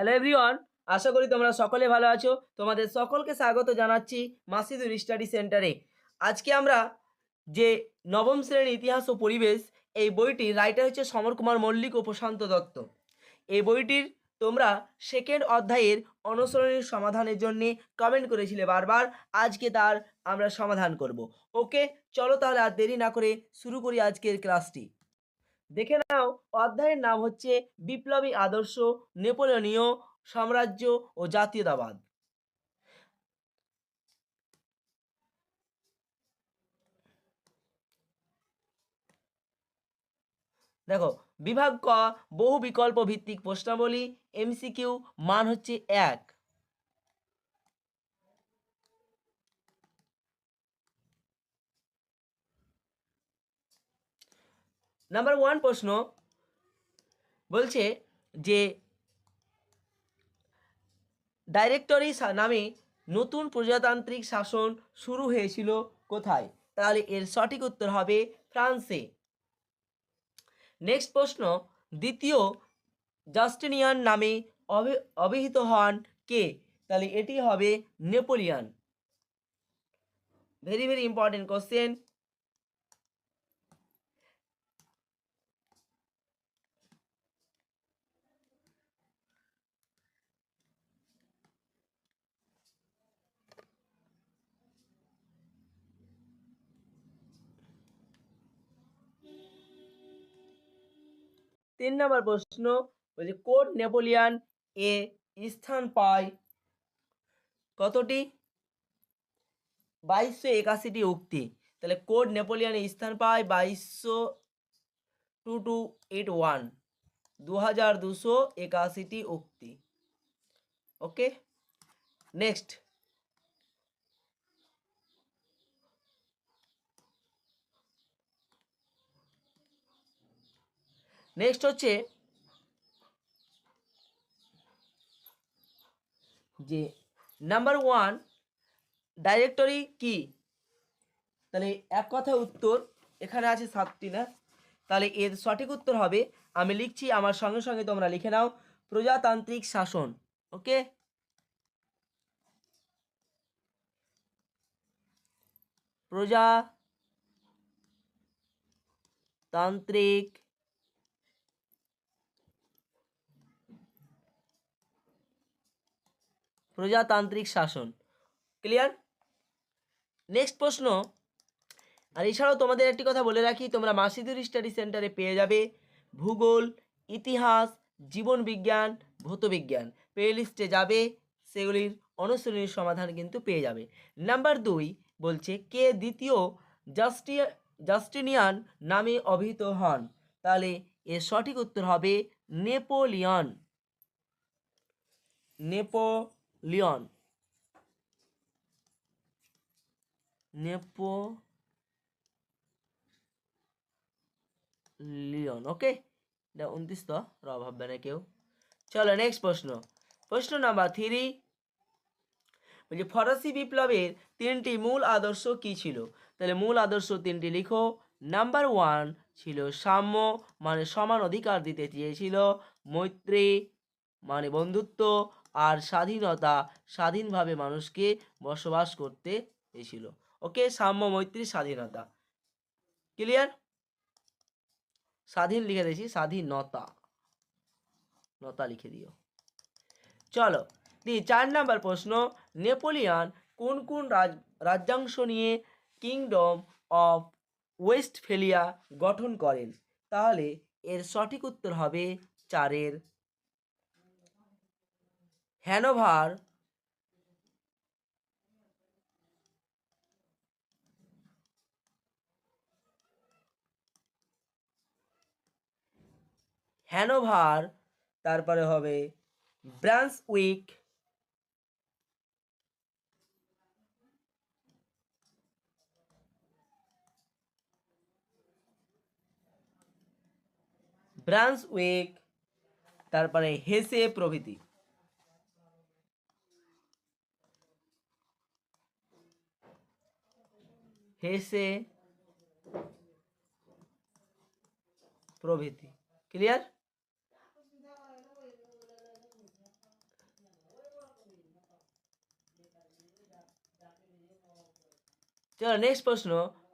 Hello everyone আশা করি তোমরা সকলে ভালো আছো। তোমাদের সকলকে স্বাগত জানাচ্ছি মাসিদুর স্টাডি সেন্টারে। আজকে আমরা যে নবম শ্রেণির ইতিহাস ও পরিবেশ, এই বইটির রাইটার হচ্ছে সমর কুমার মল্লিক ও প্রশান্ত দত্ত। এই বইটির তোমরা সেকেন্ড অধ্যায়ের অনুসরণের সমাধানের জন্য কমেন্ট করেছিলে বারবার। আজকে তার আমরা সমাধান করব। ওকে চলো তাহলে আর দেরি না করে শুরু করি আজকের ক্লাসটি দেখে নাও, অধ্যায়ের নাম হচ্ছে বিপ্লবী আদর্শ নেপোলিয়নীয় সাম্রাজ্য ও জাতীয়তাবাদ। দেখো, বিভাগ ক, বহু বিকল্প ভিত্তিক প্রশ্নাবলী, এমসিকিউ, মান হচ্ছে এক। নাম্বার ওয়ান প্রশ্ন বলছে যে ডাইরেক্টরি নামে নতুন প্রজাতান্ত্রিক শাসন শুরু হয়েছিল কোথায়? তাহলে এর সঠিক উত্তর হবে ফ্রান্সে। নেক্সট প্রশ্ন, দ্বিতীয় জাস্টিনিয়ান নামে অভিহিত হন কে? তাহলে এটি হবে Napoleon. Very very important question তিন নম্বর প্রশ্ন বলছে কোড নেপোলিয়ান এ স্থান পায় কতটি? বাইশশো একাশিটি উক্তি। তাহলে কোড নেপোলিয়ানে স্থান পায় বাইশশো টু টু এইট ওয়ান। দু হাজার দুশো একাশিটি উক্তি। ওকে? নেক্সট। নেক্সট হচ্ছে যে নাম্বার ওয়ান ডাইরেক্টরি কি? তাহলে এক কথা উত্তর এখানে আছে সাতটি না? তাহলে এর সঠিক উত্তর হবে, আমি লিখছি, আমার সঙ্গে সঙ্গে তোমরা লিখে নাও, প্রজাতান্ত্রিক শাসন ওকে প্রজাতান্ত্রিক প্রজাতান্ত্রিক শাসন। ক্লিয়ার নেক্সট প্রশ্ন। আর এছাড়াও তোমাদের একটি কথা বলে রাখি, তোমরা মাসিদুর স্টাডি সেন্টারে পেয়ে যাবে ভূগোল, ইতিহাস, জীবন বিজ্ঞান ভৌতবিজ্ঞান প্লে লিস্টে যাবে, সেগুলির অনুশীলনীর সমাধান কিন্তু পেয়ে যাবে। নাম্বার দুই বলছে, কে দ্বিতীয় জাস্টি, জাস্টিনিয়ান নামে অভিহিত হন? তাহলে এর সঠিক উত্তর হবে নেপোলিয়ন। Napoleon Napoleon okay? এটা উনত্রিশ তো র না কেউ। চলো নেক্সট প্রশ্ন। প্রশ্ন নাম্বার থ্রি বলছি, ফরাসি বিপ্লবের তিনটি মূল আদর্শ কি ছিল? তাহলে মূল আদর্শ তিনটি লিখো। নাম্বার ওয়ান ছিল সাম্য মানে সমান অধিকার দিতে চেয়েছিল, মৈত্রী মানে বন্ধুত্ব। আর স্বাধীনতা স্বাধীনভাবে মানুষকে বসবাস করতে চেয়েছিল ওকে সাম্য মৈত্রী স্বাধীনতা। ক্লিয়ার স্বাধীন লিখে দিয়েছি, স্বাধীনতা। নতা লিখে দিও। চলো, দি, চার নাম্বার প্রশ্ন। নেপোলিয়ান কোন কোন রাজ, রাজ্যাংশ নিয়ে কিংডম অফ ওয়েস্টফেলিয়া গঠন করেন? তাহলে এর সঠিক উত্তর হবে চারের হ্যানোভার হ্যানোভার তারপরে হবে ব্রান্স উইক ব্রান্স উইক তারপরে হেসে প্রভৃতি। হেসে প্রভৃতি। ক্লিয়ার চলো নেক্সট প্রশ্ন।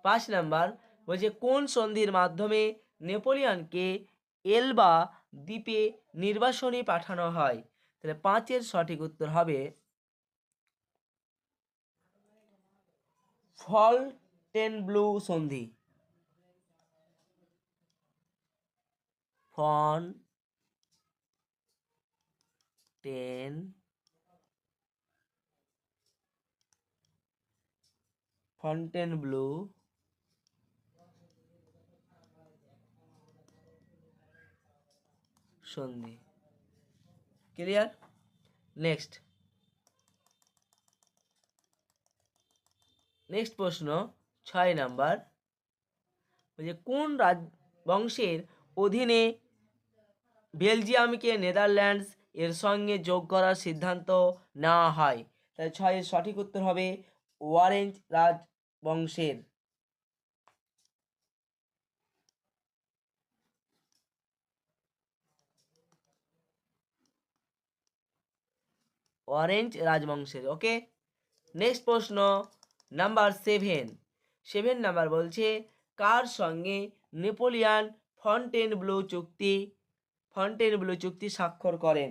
পাঁচ নাম্বার বলছে, কোন সন্ধির মাধ্যমে নেপোলিয়নকে এলবা দ্বীপে নির্বাসনে পাঠানো হয়? তাহলে পাঁচের সঠিক উত্তর হবে ফল্ট টেন ব্লু সন্ধি। ফন টেন ফন্টেন ব্লু সন্ধি। ক্লিয়ার নেক্সট নেক্সট প্রশ্ন। ছয় নাম্বার। যে কোন রাজ, বংশের অধীনে বেলজিয়ামকে নেদারল্যান্ডস এর সঙ্গে যোগ করার সিদ্ধান্ত নেওয়া হয়? তাহলে ছয়ের সঠিক উত্তর হবে ওয়ারেঞ্জ রাজবংশের অরেঞ্জ রাজবংশের ওকে, নেক্সট প্রশ্ন নাম্বার সেভেন। সেভেন নাম্বার বলছে, কার সঙ্গে নেপোলিয়ান ফন্টেন ব্লু চুক্তি ফন্টেন ব্লু চুক্তি স্বাক্ষর করেন?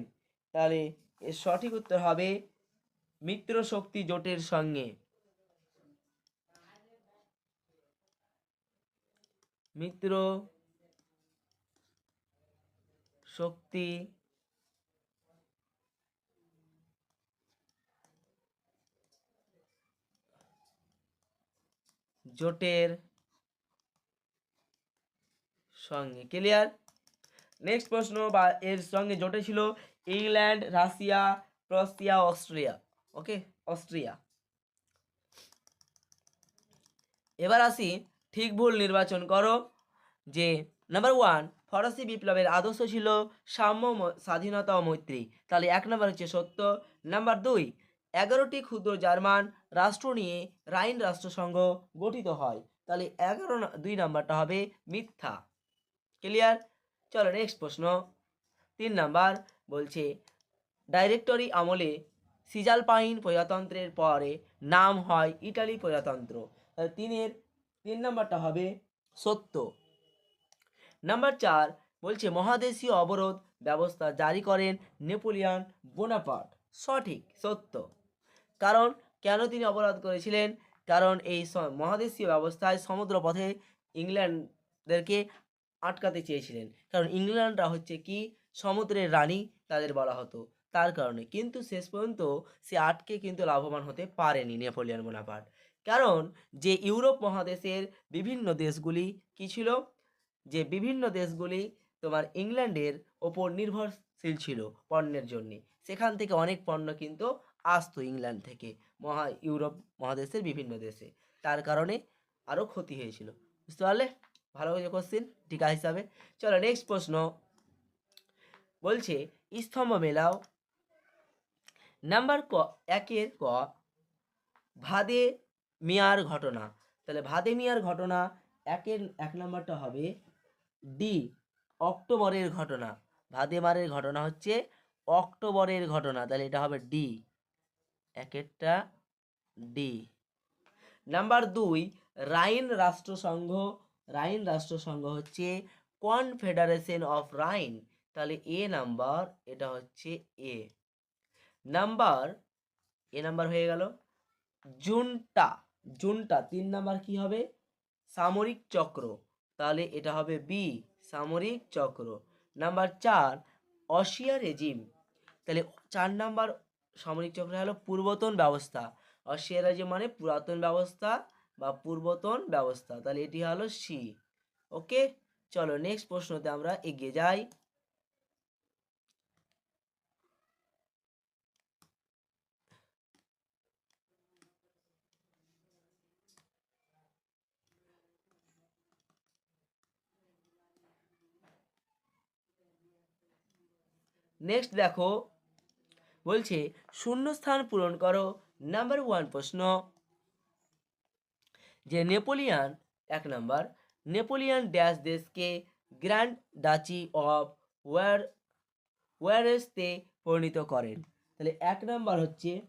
তাহলে এর সঠিক উত্তর হবে মিত্র শক্তি জোটের সঙ্গে। মিত্র শক্তি জোটের সঙ্গে। ক্লিয়ার নেক্সট প্রশ্ন বা এর সঙ্গে জোটে ছিল England, Russia Prussia Austria. Okay Austria. এবার আসি, ঠিক ভুল নির্বাচন করো, যে নাম্বার ওয়ান ফরাসি বিপ্লবের আদর্শ ছিল সাম্য স্বাধীনতা ও মৈত্রী। তাহলে এক নম্বর হচ্ছে সত্য। নাম্বার দুই এগারোটি ক্ষুদ্র জার্মান রাষ্ট্র নিয়ে রাইন রাষ্ট্রসংঘ গঠিত হয়। তাহলে এগারো দুই নাম্বারটা হবে মিথ্যা। ক্লিয়ার চলো নেক্সট প্রশ্ন। তিন নাম্বার বলছে ডাইরেক্টরি আমলে সিজালপাইন প্রজাতন্ত্রের পরে নাম হয় ইটালি প্রজাতন্ত্র। তাহলে তিনের, তিন নাম্বারটা হবে সত্য। নাম্বার চার বলছে, মহাদেশীয় অবরোধ ব্যবস্থা জারি করেন নেপোলিয়ান বোনাপার্ট। সঠিক, সত্য। কারণ কেন তিনি অপরাধ করেছিলেন? কারণ এই মহাদেশীয় ব্যবস্থায় সমুদ্রপথে ইংল্যান্ডদেরকে আটকাতে চেয়েছিলেন। কারণ ইংল্যান্ডরা হচ্ছে কি? সমুদ্রের রানী তাদের বলা হতো। তার কারণে। কিন্তু শেষ পর্যন্ত সে আটকে কিন্তু লাভবান হতে পারেনি নেপোলিয়ান বোনাপার্ট। কারণ যে ইউরোপ মহাদেশের বিভিন্ন দেশগুলি কী ছিল? যে বিভিন্ন দেশগুলি তোমার ইংল্যান্ডের ওপর নির্ভরশীল ছিল পণ্যের জন্যে। সেখান থেকে অনেক পণ্য কিন্তু আসতো ইংল্যান্ড থেকে মহা ইউরোপ মহাদেশের বিভিন্ন দেশে। তার কারণে আরও ক্ষতি হয়েছিল। বুঝতে পারলে? ভালো কোশ্চিন টিকা হিসাবে। চলো নেক্সট প্রশ্ন। বলছে, স্তম্ভ মেলাও নাম্বার ক, একের ক, ভাদে মিয়ার ঘটনা। তাহলে ভাদে মিয়ার ঘটনা একের, এক নম্বরটা হবে ডি অক্টোবরের ঘটনা। ভাদে মারের ঘটনা হচ্ছে অক্টোবরের ঘটনা। তাহলে এটা হবে ডি একেরটা ডি নাম্বার দুই রাইন রাষ্ট্রসংঘ রাইন রাষ্ট্রসংঘ হচ্ছে কনফেডারেশন অফ রাইন তাহলে এ নাম্বার এটা হচ্ছে এ নাম্বার এ নাম্বার হয়ে গেল। জুনটা জুনটা তিন নাম্বার কি হবে? সামরিক চক্র। তাহলে এটা হবে বি সামরিক চক্র। নাম্বার চার অসিয়া রেজিম তাহলে চার নাম্বার সামরিক চক্র হলো পূর্বতন ব্যবস্থা। অসিয়া রেজিম মানে পুরাতন ব্যবস্থা বা পূর্বতন ব্যবস্থা। তাহলে এটি হলো সি। ওকে? চলো নেক্সট প্রশ্নতে আমরা এগিয়ে যাই। নেক্সট দেখো বলছে শূন্য স্থান পূরণ করো। নাম্বার ওয়ান প্রশ্ন। যে নেপোলিয়ান, এক নাম্বার, নেপোলিয়ান ড্যাশ দেশকে গ্র্যান্ড ডাচি অফ ওয়ার, ওয়ারেসতে পরিণত করেন। তাহলে এক নাম্বার হচ্ছে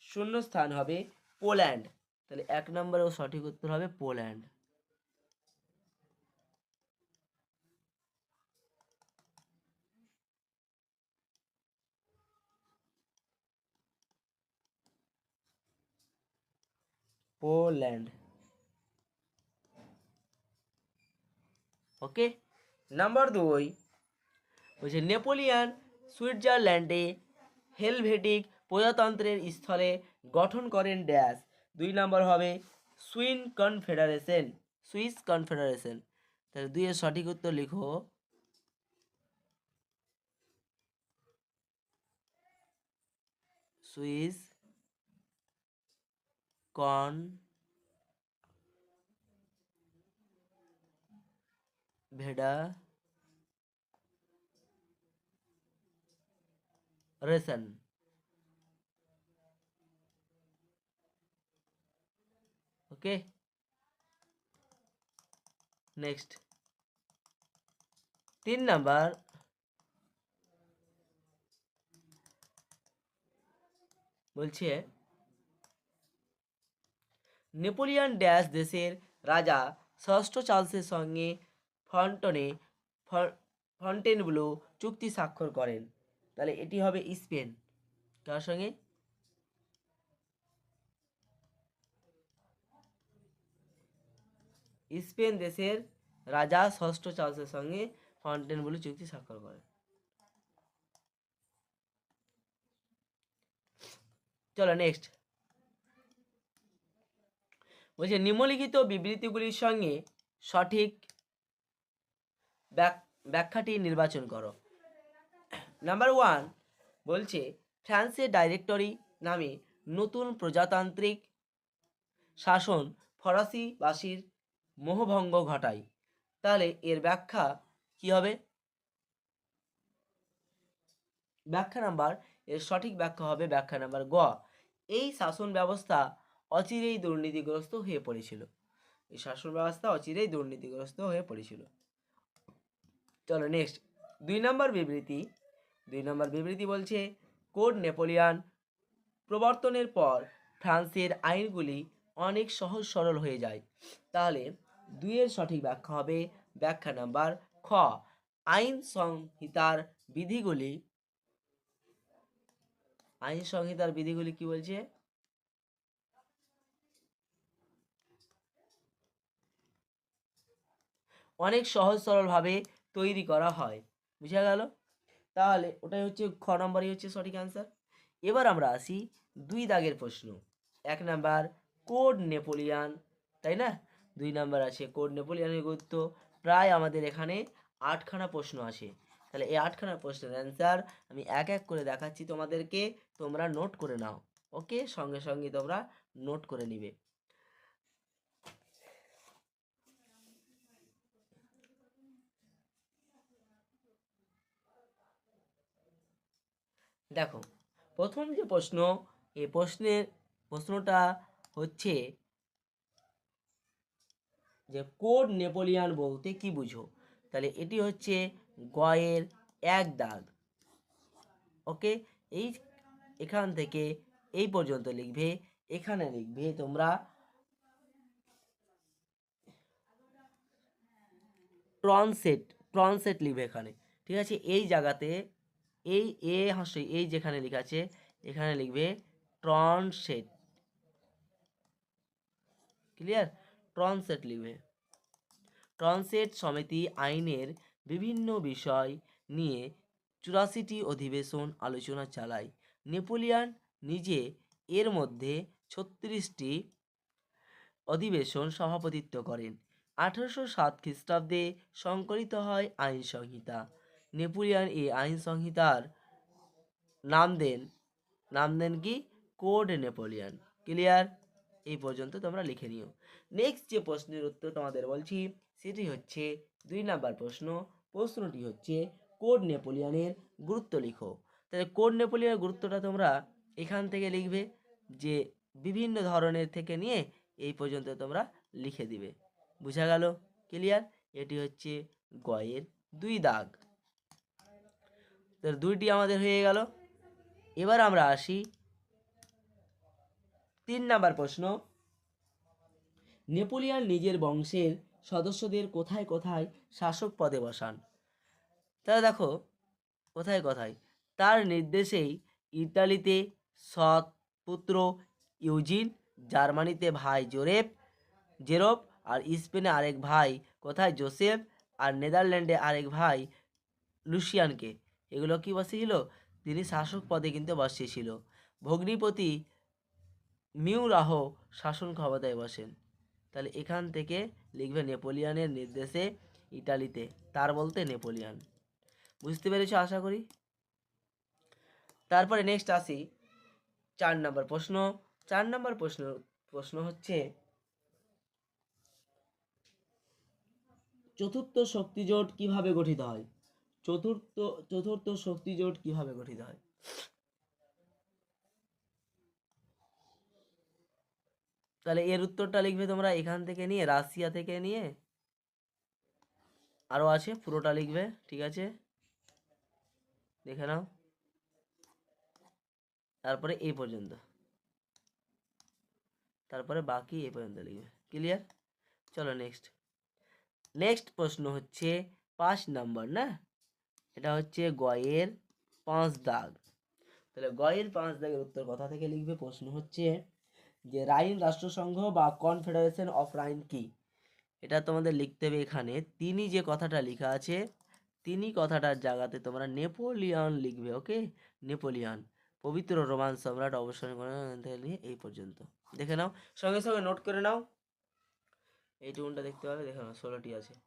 শূন্য স্থান হবে পোল্যান্ড। তাহলে এক নম্বরেও সঠিক উত্তর হবে পোল্যান্ড। পোল্যান্ড ওকে নাম্বার দুই. বলছে, নেপোলিয়ান সুইজারল্যান্ডে হেলভেটিক প্রজাতন্ত্রের স্থলে গঠন করেন ড্যাশ। দুই নম্বর হবে, সুইন কনফেডারেশন। Swiss confederation. তাহলে দুইয়ের সঠিক উত্তর লিখো। Swiss confederation okay next তিন নাম্বার বলছে নেপোলিয়ান ড্যাশ দেশের রাজা ষষ্ঠ চার্লসের সঙ্গে ফন্টনে ফন্টেনব্লো চুক্তি স্বাক্ষর করেন। তাহলে এটি হবে স্পেন। কার সঙ্গে? স্পেন দেশের রাজা ষষ্ঠ চার্লসের সঙ্গে ফন্টেনব্লো চুক্তি স্বাক্ষর করেন। চলো নেক্সট বলছে, নিম্নলিখিত বিবৃতিগুলির সঙ্গে সঠিক ব্যাখ্যাটি নির্বাচন করো। নাম্বার ওয়ান বলছে ফ্রান্সের ডাইরেক্টরি নামে নতুন প্রজাতান্ত্রিক শাসন ফরাসিবাসীর মোহভঙ্গ ঘটায়। তাহলে এর ব্যাখ্যা কি হবে? ব্যাখ্যা নাম্বার, এর সঠিক ব্যাখ্যা হবে ব্যাখ্যা নাম্বার গ। এই শাসন ব্যবস্থা অচিরেই দুর্নীতিগ্রস্ত হয়ে পড়েছিল। এই শাসন ব্যবস্থা অচিরেই দুর্নীতিগ্রস্ত হয়ে পড়েছিল। চলো নেক্সট দুই নম্বর বিবৃতি। দুই নম্বর বিবৃতি বলছে, কোড নেপোলিয়ান প্রবর্তনের পর ফ্রান্সের আইনগুলি অনেক সহজ সরল হয়ে যায়। তাহলে দুইয়ের সঠিক ব্যাখ্যা হবে ব্যাখ্যা নাম্বার খ। আইন সংহিতার বিধিগুলি, আইন সংহিতার বিধিগুলি কি বলছে? অনেক সহজ সরলভাবে তৈরি করা হয়। বুঝা গেল? তাহলে ওটাই হচ্ছে খ নম্বরই হচ্ছে সঠিক অ্যান্সার এবার আমরা আসি দুই দাগের প্রশ্ন। এক নাম্বার, কোড নেপোলিয়ান, তাই না? দুই নাম্বার আছে, কোড নেপোলিয়ানের গুরুত্ব। প্রায় আমাদের এখানে আটখানা প্রশ্ন আছে তাহলে এই আটখানা প্রশ্নের অ্যান্সার আমি এক এক করে দেখাচ্ছি তোমাদেরকে, তোমরা নোট করে নাও। ওকে সঙ্গে সঙ্গে তোমরা নোট করে নিবে। দেখো, প্রথম যে প্রশ্ন এই প্রশ্নের, প্রশ্নটা হচ্ছে যে কোড নেপোলিয়ান বলতে কি বুঝো? তাহলে এটি হচ্ছে গয়ের এক দাগ। ওকে? এই এখান থেকে এই পর্যন্ত লিখবে, এখানে লিখবে তোমরা ট্রনসেট ট্রনসেট লিখবে এখানে। ঠিক আছে? এই জায়গাতে এই এ হাসি এই যেখানে লেখা আছে, এখানে লিখবে ট্রনসেট ক্লিয়ার? ট্রনসেট লিখবে। ট্রনসেট সমিতি আইনের বিভিন্ন বিষয় নিয়ে চুরাশিটি অধিবেশন আলোচনা চালায়। নেপোলিয়ান নিজে এর মধ্যে ছত্রিশটি অধিবেশন সভাপতিত্ব করেন। আঠারোশো সাত খ্রিস্টাব্দে সংকলিত হয় আইন সংহিতা। নেপোলিয়ান এই আইন সংহিতার নাম দেন নাম দেন কি? Code Napoleon. ক্লিয়ার? এই পর্যন্ত তোমরা লিখে নিও। নেক্সট যে প্রশ্নের উত্তর তোমাদের বলছি, সেটি হচ্ছে দুই নাম্বার প্রশ্ন, প্রশ্নটি হচ্ছে কোড নেপোলিয়ানের গুরুত্ব লিখো। তাহলে কোড নেপোলিয়ানের গুরুত্বটা তোমরা এখান থেকে লিখবে, যে বিভিন্ন ধরনের থেকে নিয়ে এই পর্যন্ত তোমরা লিখে দিবে। বুঝা গেল? ক্লিয়ার? এটি হচ্ছে গয়ের দুই দাগ। তো দুইটি আমাদের হয়ে গেল। এবার আমরা আসি তিন নাম্বার প্রশ্ন। নেপোলিয়ান নিজের বংশের সদস্যদের কোথায় কোথায় শাসক পদে বসান? তাহলে দেখো, কোথায় কোথায়? তার নির্দেশেই ইতালিতে সৎ পুত্র ইউজিন, জার্মানিতে ভাই জোরেফ জেরোপ আর স্পেনে আরেক ভাই কোথায় জোসেফ, আর নেদারল্যান্ডে আরেক ভাই লুসিয়ানকে। এগুলো কি বসিয়েছিল তিনি শাসক পদে কিন্তু বসিয়েছিল ভগ্নিপতি মিউরাহ শাসন ক্ষমতায় বসেন। তাহলে এখান থেকে লিখবে নেপোলিয়ানের নির্দেশে ইটালিতে। তার বলতে নেপোলিয়ান। বুঝতে পেরেছ আশা করি? তারপরে নেক্সট আসি। চার নম্বর প্রশ্ন। চার নম্বর প্রশ্ন প্রশ্ন হচ্ছে, চতুর্থ শক্তিজোট কীভাবে গঠিত হয়? চতুর্থ চতুর্থ শক্তিজোট কীভাবে গঠিত হয়? তাহলে এর উত্তরটা লিখবে তোমরা এখান থেকে নিয়ে, রাশিয়া থেকে নিয়ে। আরও আছে, পুরোটা লিখবে, ঠিক আছে? দেখে নাও। তারপরে এই পর্যন্ত। তারপরে বাকি এই পর্যন্ত লিখবে। ক্লিয়ার চলো নেক্সট নেক্সট প্রশ্ন হচ্ছে পাঁচ নাম্বার, না? এটা হচ্ছে গয়ের পাঁচ দাগ। তাহলে গয়ের পাঁচ দাগের উত্তর কথা থেকে লিখবে? প্রশ্ন হচ্ছে যে রাইন রাষ্ট্রসংঘ বা কনফেডারেশন অফ রাইন কি? এটা তোমাদের লিখতে হবে এখানে। তিনি যে কথাটা লেখা আছে, তিনি কথাটার জায়গাতে তোমরা নেপোলিয়ন লিখবে, ওকে? নেপোলিয়ন। পবিত্র রোমান সম্রাট অবসান করে নিয়ে এই পর্যন্ত। দেখে নাও। সঙ্গে সঙ্গে নোট করে নাও। এইটুকুনটা দেখতে পাবে? দেখে নাও, ষোলোটি আছে।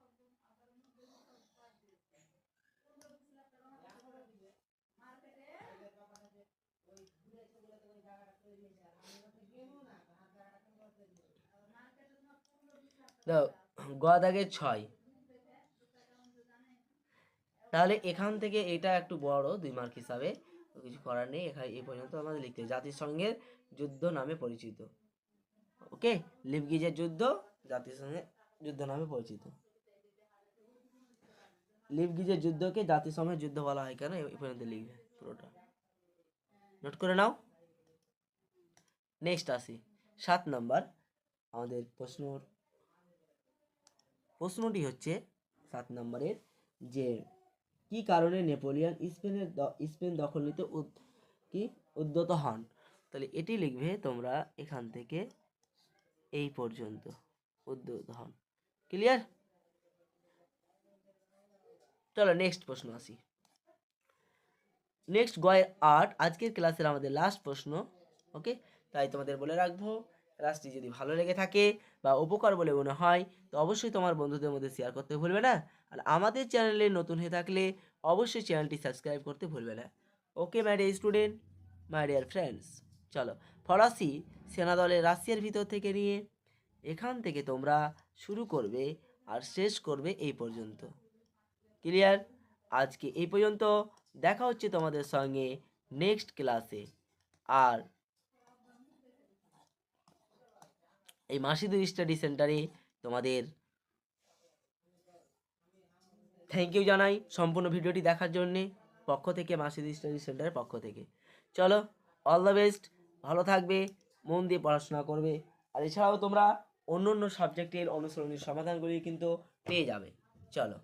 দাও গ দাগে ছয়। তাহলে এখান থেকে এটা একটু বড়, দুই মার্ক হিসাবে। কিছু করার নেই, এখানে এই পর্যন্ত আমাদের লিখতে হবে। জাতিসংঘের যুদ্ধ নামে পরিচিত। ওকে? লিপগিজের যুদ্ধ, জাতিসংঘের যুদ্ধ নামে পরিচিত। লিপগিজের যুদ্ধকে জাতিসংঘের যুদ্ধ বলা হয় কেন? এই পর্যন্ত লিখবে পুরোটা। নোট করে নাও। নেক্সট আসি। সাত নাম্বার, আমাদের প্রশ্ন প্রশ্নটি হচ্ছে সাত নম্বরের যে কি কারণে নেপোলিয়ন স্পেনের স্পেন দখল নিতে কি উদ্যত হন? তাহলে এটি লিখবে তোমরা এখান থেকে এই পর্যন্ত উদ্যত হন। ক্লিয়ার চলো নেক্সট প্রশ্ন আসি। নেক্সট গয়ের আট, আজকের ক্লাসের আমাদের লাস্ট প্রশ্ন ওকে তাই তোমাদের বলে রাখব। ক্লাসটি যদি ভালো লেগে থাকে বা উপকার বলে মনে হয়, তো অবশ্যই তোমার বন্ধুদের মধ্যে শেয়ার করতে ভুলবে না। আর আমাদের চ্যানেলে নতুন হয়ে থাকলে অবশ্যই চ্যানেলটি সাবস্ক্রাইব করতে ভুলবে না। Okay my dear student my dear friends চলো ফরাসি সেনাদলের রাশিয়ার ভিতর থেকে নিয়ে এখান থেকে তোমরা শুরু করবে আর শেষ করবে এই পর্যন্ত। ক্লিয়ার আজকে এই পর্যন্ত, দেখা হচ্ছে তোমাদের সঙ্গে নেক্সট ক্লাসে আর এই মাসিদুর স্টাডি সেন্টারে তোমাদের থ্যাংক ইউ জানাই সম্পূর্ণ ভিডিওটি দেখার জন্যে পক্ষ থেকে, মাসিদুর স্টাডি সেন্টারের পক্ষ থেকে। চলো অল দ্য বেস্ট ভালো থাকবে, মন দিয়ে পড়াশোনা করবে। আর এছাড়াও তোমরা অন্য অন্য সাবজেক্টের অনুসরণের সমাধানগুলি কিন্তু পেয়ে যাবে। চলো।